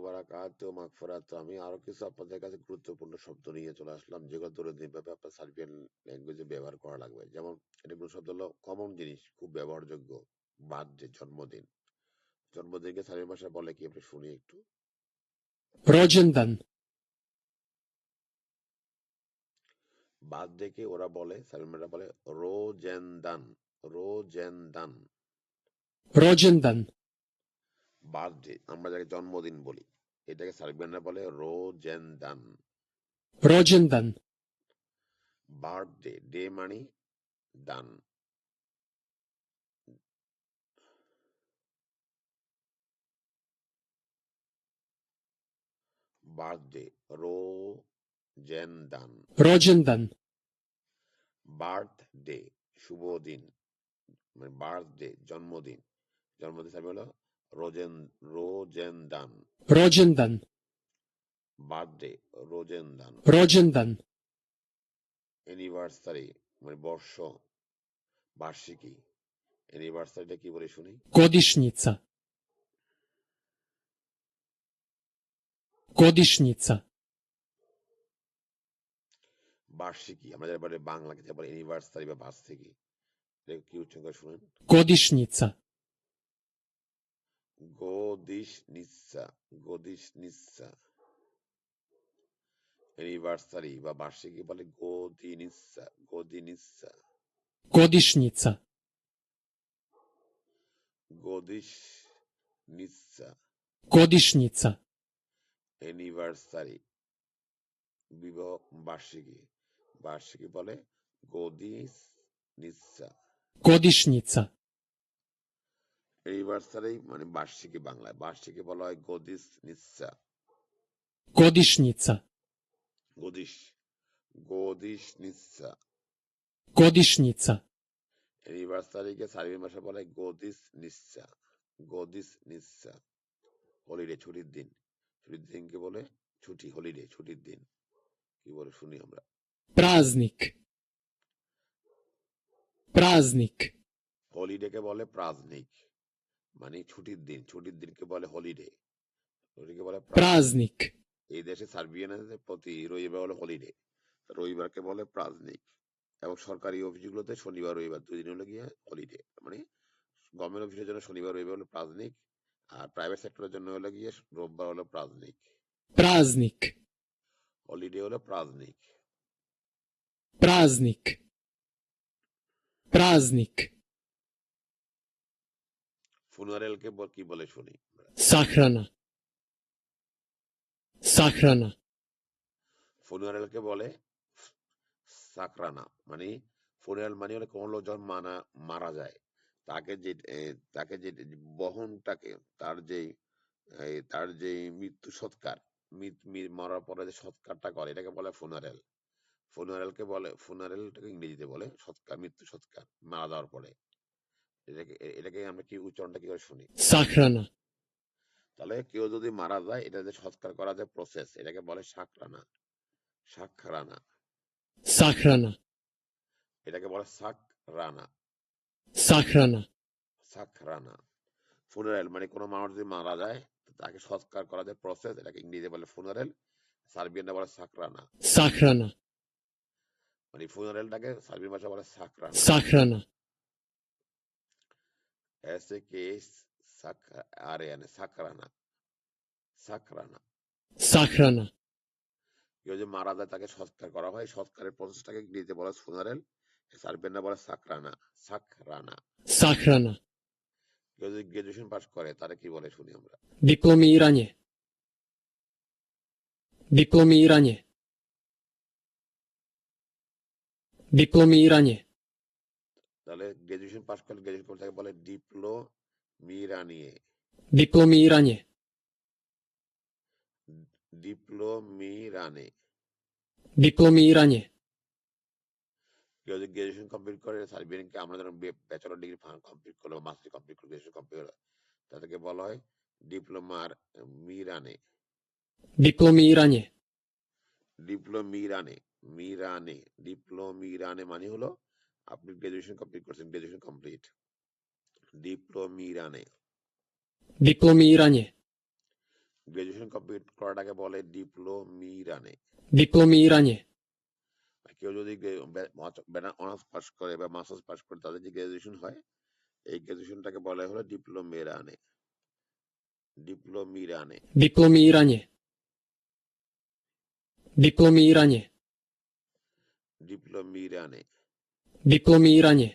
ওবারাকাতু মাগফিরাতু। আমি আরও কিছু আপনাদের কাছে গুরুত্বপূর্ণ শব্দ নিয়ে চলে আসলাম যেগুলো দৈনন্দিনভাবে আপনার সার্বিয়ান ল্যাঙ্গুয়েজে ব্যবহার করা লাগবে। যেমন এগুলো শব্দ হলো কমন জিনিস, খুব ব্যবহারযোগ্য। বার্থডে জন্মদিন। জন্মদিনকে সার্বিয়ান ভাষায় বলে কি আপনি শুনি একটু? Rođendan. বার্থডেকে ওরা বলে সার্বিয়ানরা বলে রোজেনদান। রোজেনদান। Rođendan. বার্থডে আমরা যাকে জন্মদিন বলি এটাকে সার্বিয়ানরা বলে রোজেনদান। Rođendan. বার্থডে ডে মানে দান বার্থডে রো জেন দান Rođendan. বার্থডে শুভ দিন মানে বার্থডে জন্মদিন জন্মদিন সার্বিয়া হলো রোজেন রোজেন দান Rođendan. বার্থডে রোজেন দান Rođendan. অ্যানিভার্সারি মানে বর্ষ বার্ষিকী অ্যানিভার্সারিটা কি বলে শুনি Godišnjica. Godišnjica. বার্ষিকী আমরা যারা বলে বাংলাকে বলে অ্যানিভার্সারি বা বার্ষিকী কি উচ্চারণ করে শুনেন. গদিশ নিচ্ছা গদিশ নিচ্ছা অ্যানিভার্সারি বা বার্ষিকী বলে গদি নিচ্ছা গদি নিচ্ছা Godišnjica. গদিশ নিচ্ছা Godišnjica. অ্যানিভার্সারি বিবাহ বার্ষিকী বার্ষিকী বলে গদিশ নিচ্ছা Godišnjica. অ্যানিভার্সারি মানে বার্ষিকী বাংলায়। বার্ষিকী বলা হয় গদিশ নিচ্ছা। Godišnjica. গদিশ গদিশ নিচ্ছা। Godišnjica. অ্যানিভার্সারিকে সার্বিয়ান ভাষা বলে গদিস নিচ্ছা। গদিস নিচ্ছা। হলিডে ছুটির দিন। ছুটির দিনকে বলে ছুটি হলিডে ছুটির দিন। কি বলে শুনি আমরা? Praznik. Praznik. হলিডেকে বলে প্রাজনিক। মানে ছুটির দিন ছুটির দিনকে বলে হলিডে হলিডেকে বলে প্রাজনিক। এই দেশে সার্বিয়ানদের প্রতি রবিবার হলো হলিডে রবিবারকে বলে প্রাজনিক। এবং সরকারি অফিসগুলোতে শনিবার রবিবার দুই দিন হলো গিয়ে হলিডে মানে গভর্নমেন্ট অফিসের জন্য শনিবার রবিবার হলো প্রাজনিক আর প্রাইভেট সেক্টরের জন্য হলো গিয়ে রোববার হলো প্রাজনিক। প্রাজনিক। হলিডে হলো প্রাজনিক। প্রাজনিক। Praznik. ফুনারেলকে কি বলে শুনি. Sahrana. ফুনারেলকে বলে সাকরানা মানে ফুনারেল মানে হলো কোন লোক যখন মানা মারা যায় তাকে যে তাকে যে বহনটাকে তার যে তার যে মৃত্যু সৎকার মরার পরে যে সৎকারটা করে এটাকে বলে ফুনারেল ফুনারেলকে বলে ফুনারেলটাকে ইংরেজিতে বলে সৎকার মৃত্যু সৎকার মারা যাওয়ার পরে এটাকে এটাকে আমরা কি উচ্চারণটা কি করে শুনি Sahrana. তাহলে কেউ যদি মারা যায় এটা যে সৎকার করা যে প্রসেস এটাকে বলে সাকরানা সাকরানা Sahrana. এটাকে বলে সাকরানা Sahrana. সাকরানা ফুনারেল মানে কোনো মানুষ যদি মারা যায় তাকে সৎকার করা যে প্রসেস এটাকে ইংরেজি বলে ফুনারেল সার্বিয়ানরা বলে সাকরানা Sahrana. মানে ফুনারেলটাকে সার্বিয়ান ভাষা বলে সাকরানা Sahrana. এ কে সাক আর এন সাকরানা সাকরানা Sahrana. কেউ যদি মারা যায় তাকে সৎকার করা হয় সৎকারের প্রসেসটাকে ইংরেজিতে বলে ফুনারেল সার্বিয়ানরা বলে সাকরানা সাকরানা Sahrana. কেউ যদি গ্রাজুয়েশন পাস করে তারা কি বলে শুনি আমরা Diplomiranje. Diplomiranje. Diplomiranje. তাহলে গ্রাজুয়েশন পাস করলে গ্রাজুয়েশন করে তাকে বলে ডিপ্লো মিরানিয়ে Diplomiranje. ডিপ্লোমিরানে Diplomiranje. কেউ যদি গ্রাজুয়েশন কমপ্লিট করে সার্বিয়ানকে আমরা যেন ব্যাচেলর ডিগ্রি কমপ্লিট করল মাস্টার কমপ্লিট করল গ্রাজুয়েশন কমপ্লিট করল তাদেরকে বলা হয় ডিপ্লোমার মিরানে Diplomiranje. ডিপ্লোমিরানে মিরানে ডিপ্লোমিরানে মানে হলো আপনি গ্রাজুয়েশন কমপ্লিট করছেন গ্রাজুয়েশন কমপ্লিট ডিপ্লোমিরানে Diplomiranje. গ্রাজুয়েশন কমপ্লিট করাটাকে বলে ডিপ্লোমিরানে Diplomiranie. কেউ যদি অনার্স পাস করে বা মাস্টার্স পাস করে তাদের যে গ্রাজুয়েশন হয় এই গ্রাজুয়েশনটাকে বলা হলো ডিপ্লোমেরানে ডিপ্লোমিরানে Diplomiranie. Diplomiranie. ডিপ্লোমিরানে Diplomiranie.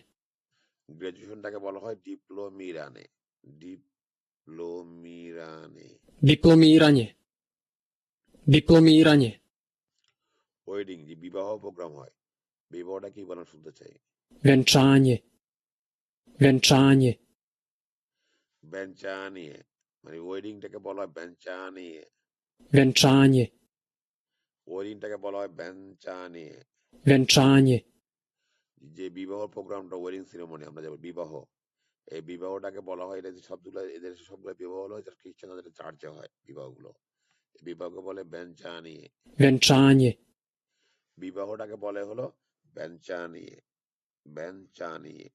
গ্রাজুয়েশনটাকে বলা হয় ডিপ্লোমিরানে ডিপ্লোমিরানে Diplomiranie. Diplomiranie. ওয়েডিং যে বিবাহ প্রোগ্রাম হয় বিবাহটা কি বলা শুনতে চাই Węczanie. Węczanie. বেঞ্চানিয়ে মানে ওয়েডিংটাকে বলা হয় বেঞ্চানিয়ে Węczanie. ওয়েডিংটাকে বলা হয় বেঞ্চানিয়ে Węczanie. যে বিবাহ প্রোগ্রামটা ওয়েডিং সিনেমনি আমরা যাব বিবাহ। এই বিবাহটাকে বলা হয় এটা যে সবগুলো এদের সবগুলো বিবাহ হলো খ্রিস্টানদের চার্চে হয় বিবাহগুলো। বিবাহকে বলে বেঞ্চানিয়ে। Węczanie. বিবাহটাকে বলে হলো বেঞ্চানিয়ে। বেঞ্চানিয়ে।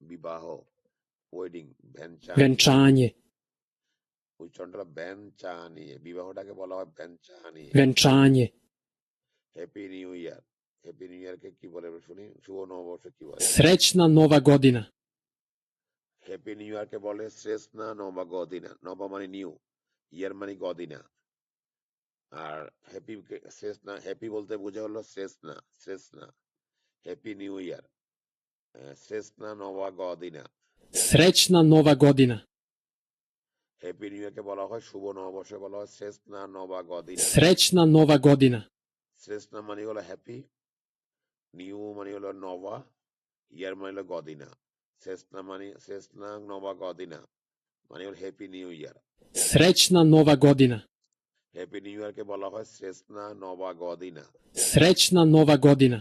বিবাহ। Wedding Węczanie. উচ্চারণটা হলো বেঞ্চানিয়ে। বিবাহটাকে বলা হয় বেঞ্চানিয়ে। Węczanie. Happy new year happy new ইয়ারকে কি বলে আমরা শুনি শুভ নববর্ষ কি বলে Srećna Nova Godina. Happy new ইয়ারকে বলে শ্রেষ্ণা নবা গদিনা নবা মানে নিউ ইয়ার মানে গদিনা আর হ্যাপি শ্রেষ্ণা হ্যাপি বলতে বোঝা হলো শ্রেষ্ণা শ্রেষ্ণা হ্যাপি নিউ ইয়ার শ্রেষ্ণা নবা গদিনা Srećna Nova Godina. Happy new ইয়ারকে বলা হয় শুভ নববর্ষে বলা হয় শ্রেষ্ণা নবা গদিনা Srećna Nova Godina. শ্রেষ্ণা মানে হলো হ্যাপি নিউ মানে হলো নবা ইয়ার মানে হলো গদিনা শ্রেষ্ণা মানে শ্রেষ্ণা নবা গদিনা মানে হলো happy new year Srećna Nova Godina. Happy new ইয়ারকে বলা হয় শ্রেষ্ণা নবা গদিনা Srećna Nova Godina.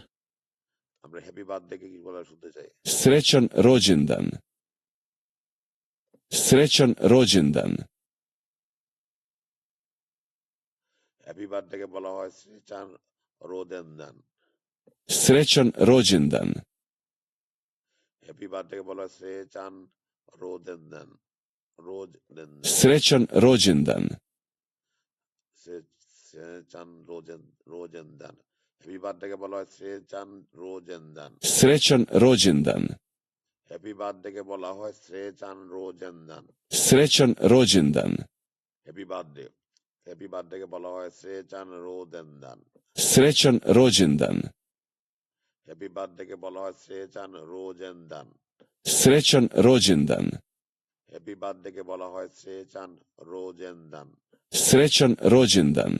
আমরা হ্যাপি বার্থডে কি বলা শুনতে চাই Srećan rođendan. Srećan rođendan. Happy birthday বলা হয় শ্রীচান রোদেন্দান Srećan rođendan. হ্যাপি বার্থডে বলা হয় শ্রীচান রোদেন্দান রোজ দেন্দান Srećan rođendan. শ্রীচান Rosen রোজেন্দান happy birthday বলা হয় শ্রীচান রোজেন্দান Srećan rođendan. হ্যাপি বার্থডে বলা হয় শ্রীচান রোজেন্দান Srećan rođendan. Happy birthday happy birthday বলা হয় শ্রীচান রোদেন্দান Srećan rođendan. Happy birthday বলা হয় শ্রীচান রোজেন্দান Srećan rođendan. হ্যাপি বার্থডে বলা হয় শ্রীচান রোজেন্দান Srećan rođendan.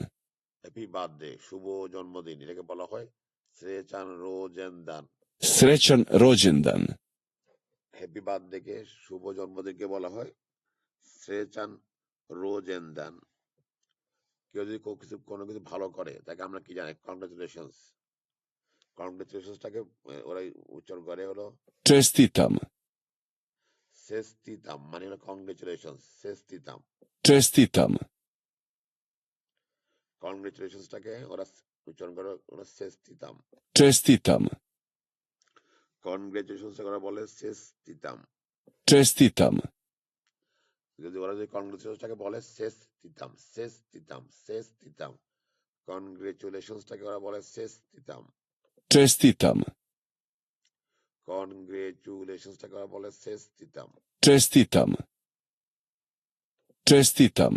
হ্যাপি বার্থডে শুভ জন্মদিন এটাকে বলা হয় শ্রেচান রোজেন্দান Srećan rođendan. হ্যাপি বার্থডে কে শুভ জন্মদিনকে বলা হয় শ্রেচান রোজেন্দান কেউ যদি কোনো কিছু ভালো করে তাকে আমরা কি জানি কংগ্রেচুলেশনস কংগ্রেচুলেশনসটাকে ওরা উচ্চারণ করে হলো Čestitam. সেস্তিতাম মানে হলো কংগ্রেচুলেশন সেস্তিতাম Čestitam. কংগ্রেচুলেশনসটাকে ওরা উচ্চারণ করে ওরা সেস্তিতাম Čestitam. কনগ্রেচুলেশনস ওরা বলে সেস্তিতাম Čestitam. যদি ওরা যদি কনগ্রেচুলেশনটাকে বলে শেষ দিতাম শেষ দিতাম শেষ দিতাম কনগ্রেচুলেশনসটাকে ওরা বলে শেষ দিতাম Čestitam. কনগ্রেচুলেশনসটাকে ওরা বলে শেষ দিতাম Čestitam. Čestitam.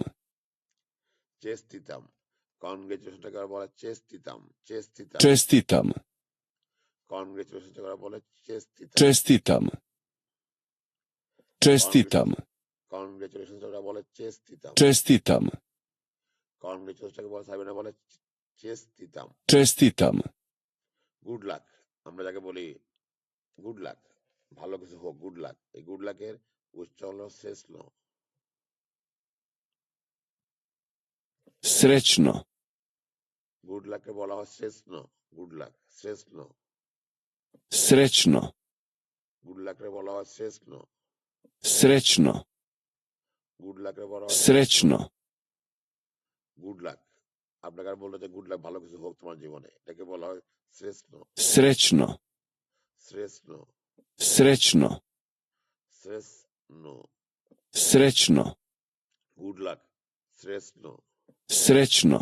চেস দিতাম কনগ্রেচুলেশনটাকে ওরা বলে চেস দিতাম চেস দিতাম Čestitam. কনগ্রেচুলেশনটাকে ওরা বলে চেস দিতাম Čestitam. Čestitam. কনগ্রেচুলেশনস ওরা বলে চেস দিতাম Čestitam. কনগ্রেচুলেশনটাকে বলে সাবিনা বলে চেস দিতাম Čestitam. গুড লাক আমরা যাকে বলি গুড লাক ভালো কিছু হোক গুড লাক এই গুড লাকের উচ্চারণ ন Srećno. গুড লাককে বলা হয় শেষ ন গুড লাক ন Srećno. গুড লাককে বলা হয় ন Srećno. গুড লাককে বলা হয় Srećno. গুড লাক আপনাকে আর বলল যে গুড লাক ভালো কিছু হোক তোমার জীবনে। এটাকে বলা হয় শ্রেষ্ঠ। শ্রেষ্ণ শ্রেষ্ঠ। Srećno. শ্রেষ্ঠ। শ্রেষ্ণ গুড লাক শ্রেষ্ঠ। Srećno.